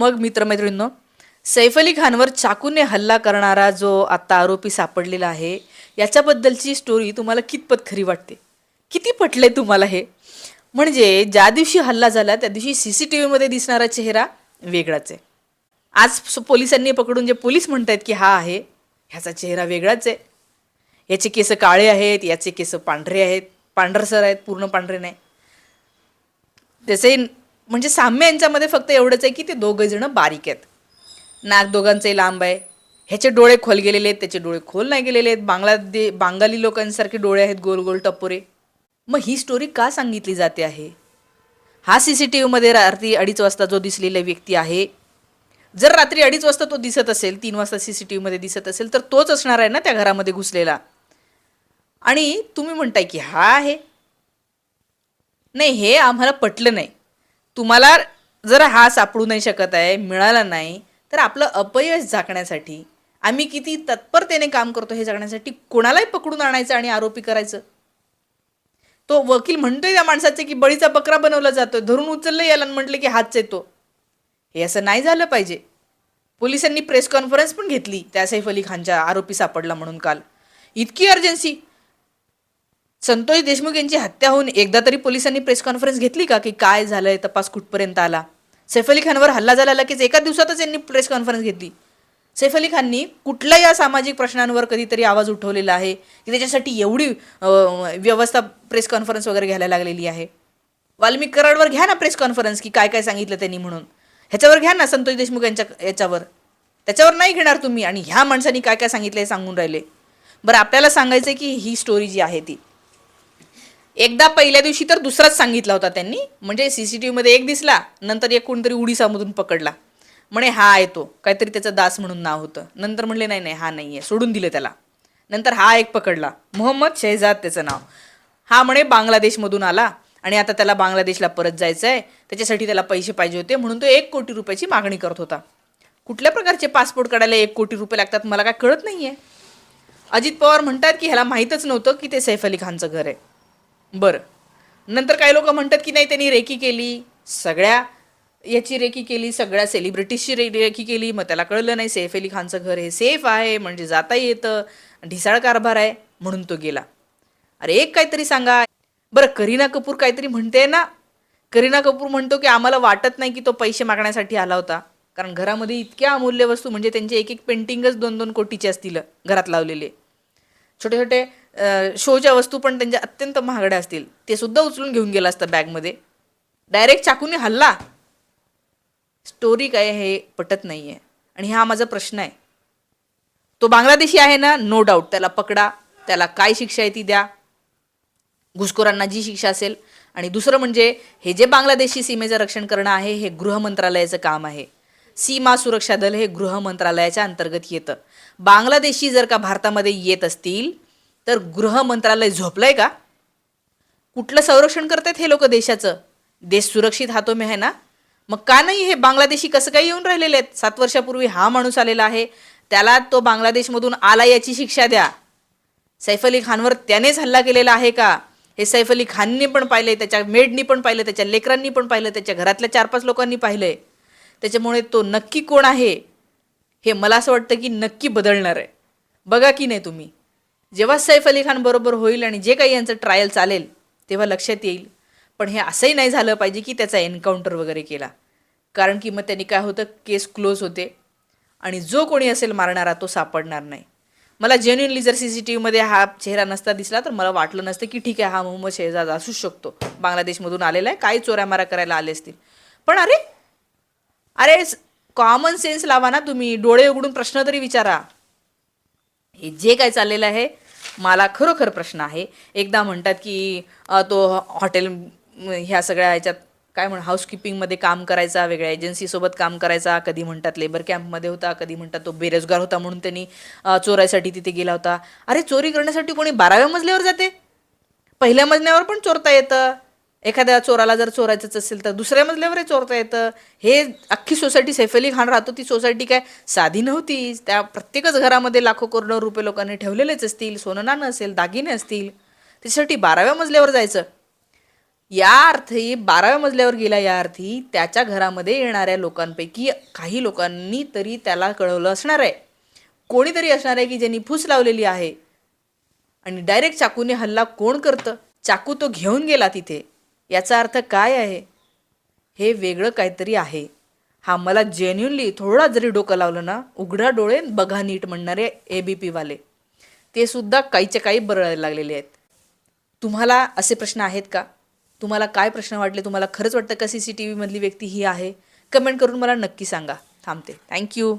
मग मित्रमैत्रिणींनो सैफ अली खानवर चाकूने हल्ला करणारा जो आत्ता आरोपी सापडलेला आहे याच्याबद्दलची स्टोरी तुम्हाला कितपत खरी वाटते? किती पटले तुम्हाला हे? म्हणजे ज्या दिवशी हल्ला झाला त्या दिवशी सी सी टी व्हीमध्ये दिसणारा चेहरा वेगळाच आहे. आज पोलिसांनी पकडून जे पोलीस म्हणतायत की हा आहे ह्याचा चेहरा वेगळाच आहे. याचे केस काळे आहेत याचे केस पांढरे आहेत पांढरसर आहेत पूर्ण पांढरे नाही. त्याचे म्हणजे साम्य यांच्यामध्ये फक्त एवढंच आहे की ते दोघं जण बारीक आहेत. नाक दोघांचंही लांब आहे. ह्याचे डोळे खोल गेलेले आहेत त्याचे डोळे खोल नाही गेलेले आहेत. बांगलादे बांगाली लोकांसारखे डोळे आहेत गोल गोल टपोरे मग ही स्टोरी का सांगितली जाते आहे? हा सी सी टी व्हीमध्ये रात्री अडीच वाजता जो दिसलेला व्यक्ती आहे जर रात्री अडीच वाजता तो दिसत असेल तीन वाजता सी सी टी व्हीमध्ये दिसत असेल तर तोच असणार आहे ना त्या घरामध्ये घुसलेला. आणि तुम्ही म्हणताय की हा आहे. नाही हे आम्हाला पटलं नाही. तुम्हाला जर हा सापडू नाही शकत आहे मिळाला नाही तर आपलं अपयश झाकण्यासाठी आम्ही किती तत्परतेने काम करतो हे जगण्यासाठी कोणालाही पकडून आणायचं आणि आरोपी करायचं? तो वकील म्हणतोय त्या माणसाचे की बळीचा बकरा बनवला जातोय धरून उचललं याला म्हटलं की हातच येतो हे असं नाही झालं पाहिजे. पोलिसांनी प्रेस कॉन्फरन्स पण घेतली त्या सैफ अली खानच्या आरोपी सापडला म्हणून काल. इतकी अर्जन्सी संतोष देशमुख यांची हत्या होऊन एकदा तरी पोलिसांनी प्रेस कॉन्फरन्स घेतली का? की काय झालंय? तपास कुठपर्यंत आला? सैफ अली खानवर हल्ला झाला लगेच एका दिवसातच यांनी प्रेस कॉन्फरन्स घेतली. सैफ अली खाननी कुठल्या या सामाजिक प्रश्नांवर कधीतरी आवाज उठवलेला आहे? की त्याच्यासाठी एवढी व्यवस्था प्रेस कॉन्फरन्स वगैरे घ्यायला लागलेली आहे? वाल्मिक कराडवर घ्या ना प्रेस कॉन्फरन्स की काय काय सांगितलं त्यांनी म्हणून. ह्याच्यावर घ्या ना संतोष देशमुख यांच्या याच्यावर. त्याच्यावर नाही घेणार तुम्ही आणि ह्या माणसांनी काय काय सांगितलं हे सांगून राहिले. बरं आपल्याला सांगायचं आहे की ही स्टोरी जी आहे ती. एकदा पहिल्या दिवशी तर दुसराच सांगितला होता त्यांनी. म्हणजे सी सी टी व्हीमध्ये एक दिसला नंतर एक कोणतरी उडीसामधून पकडला. म्हणे हा येतो. काहीतरी त्याचं दास म्हणून नाव होतं. नंतर म्हणले नाही नाही हा नाही आहे सोडून दिलं त्याला. नंतर हा एक पकडला. मोहम्मद शहजाद त्याचं नाव. हा म्हणे बांगलादेशमधून आला आणि आता त्याला बांगलादेशला परत जायचं आहे त्याच्यासाठी त्याला पैसे पाहिजे होते म्हणून तो एक कोटी रुपयाची मागणी करत होता. कुठल्या प्रकारचे पासपोर्ट काढायला एक कोटी रुपये लागतात मला काय कळत नाही आहे अजित पवार म्हणतात की ह्याला माहीतच नव्हतं की ते सैफ अली खानचं घर आहे. बरं. नंतर काही लोक म्हणतात की नाही त्यांनी रेकी केली सगळ्या याची रेकी केली सगळ्या सेलिब्रिटीजची रे रेकी केली मग त्याला कळलं नाही सैफ अली खानचं घर हे सेफ आहे म्हणजे जाता येतं ढिसाळ कारभार आहे म्हणून तो गेला. अरे एक काहीतरी सांगा. बरं करीना कपूर काहीतरी म्हणते ना. करीना कपूर म्हणतो की आम्हाला वाटत नाही की तो पैसे मागण्यासाठी आला होता. कारण घरामध्ये इतक्या अमूल्य वस्तू म्हणजे त्यांचे एक एक पेंटिंगच दोन दोन कोटीचे असतील घरात लावलेले. छोटे छोटे शोच्या वस्तू पण त्यांच्या अत्यंत महागड्या असतील. ते सुद्धा उचलून घेऊन गेला असतं बॅगमध्ये. डायरेक्ट चाकूने हल्ला. स्टोरी काय हे पटत नाही आहे आणि हा माझा प्रश्न आहे. तो बांगलादेशी आहे ना? नो डाऊट त्याला पकडा. त्याला काय शिक्षा आहे ती द्या. घुसखोरांना जी शिक्षा असेल. आणि दुसरं म्हणजे हे जे बांगलादेशी सीमेचं रक्षण करणं आहे हे गृह मंत्रालयाचं काम आहे. सीमा सुरक्षा दल हे गृह मंत्रालयाच्या अंतर्गत येतं. बांगलादेशी जर का भारतामध्ये येत असतील तर गृह मंत्रालय झोपलंय का? कुठलं संरक्षण करतायत हे लोक देशाचं? देश सुरक्षित हातो मी आहे ना? मग का नाही हे बांगलादेशी कसं काय येऊन राहिलेले आहेत? सात वर्षापूर्वी हा माणूस आलेला आहे. त्याला तो बांगलादेशमधून आला याची शिक्षा द्या. सैफ अली खानवर त्यानेच हल्ला केलेला आहे का? हे सैफ अली खाननी पण पाहिले त्याच्या मेडनी पण पाहिलं त्याच्या लेकरांनी पण पाहिलं त्याच्या घरातल्या चार पाच लोकांनी पाहिलंय. त्याच्यामुळे तो नक्की कोण आहे? हे मला असं वाटतं की नक्की बदलणार आहे. बघा की नाही तुम्ही. जेव्हा सैफ अली खान बरोबर होईल आणि जे काही यांचं ट्रायल चालेल तेव्हा लक्षात येईल. पण हे असंही नाही झालं पाहिजे की त्याचा एन्काउंटर वगैरे केला. कारण की मग त्यांनी काय होतं केस क्लोज होते. आणि जो कोणी असेल मारणारा तो सापडणार नाही. मला जेन्युनली जर सी सी टी व्हीमध्ये हा चेहरा नसता दिसला तर मला वाटलं नसतं की ठीक आहे हा मोहम्मद शेहजाद असूच शकतो. बांगलादेशमधून आलेला आहे काही चोऱ्यामारा करायला आले असतील. पण अरे अरे कॉमन सेन्स लावा ना तुम्ही. डोळे उघडून प्रश्न तरी विचारा. हे जे काय चाललेलं आहे मला खरोखर प्रश्न आहे. एकदा म्हणतात की तो हॉटेल ह्या सगळ्या ह्याच्यात काय म्हण हाऊसकीपिंगमध्ये काम करायचा वेगळ्या एजन्सीसोबत काम करायचा कधी म्हणतात लेबर कॅम्पमध्ये होता कधी म्हणतात तो बेरोजगार होता म्हणून त्यांनी चोरायसाठी तिथे गेला होता. अरे चोरी करण्यासाठी कोणी बाराव्या मजल्यावर जाते? पहिल्या मजल्यावर पण चोरता येतं. एखाद्या चोराला जर चोरायचंच असेल तर दुसऱ्या मजल्यावरही चोरता येतं. हे अख्खी सोसायटी सैफ अली खान राहतो ती सोसायटी काय साधी नव्हती. त्या प्रत्येकच घरामध्ये लाखो करोडो रुपये लोकांनी ठेवलेलेच असतील सोनं नाणं असेल दागिने असतील. त्याच्यासाठी बाराव्या मजल्यावर जायचं. या अर्थी बाराव्या मजल्यावर गेला या अर्थी त्याच्या घरामध्ये येणाऱ्या लोकांपैकी काही लोकांनी तरी त्याला कळवलं असणार आहे. कोणीतरी असणार आहे की ज्यांनी फूस लावलेली आहे. आणि डायरेक्ट चाकूने हल्ला कोण करतं? चाकू तो घेऊन गेला तिथे. याचा अर्थ काय आहे? हे वेगळं काहीतरी आहे. हा मला जेन्युनली थोडा जरी डोकं लावलं ना उघडा डोळे बघा नीट म्हणणारे ए बी पीवाले ते सुद्धा काहीच्या काही बरळायला लागलेले आहेत. तुम्हाला असे प्रश्न आहेत का? तुम्हाला काय प्रश्न वाटले? तुम्हाला खरंच वाटतं का सी सी टी व्हीमधली व्यक्ती ही आहे? कमेंट करून मला नक्की सांगा. थांबते. थँक्यू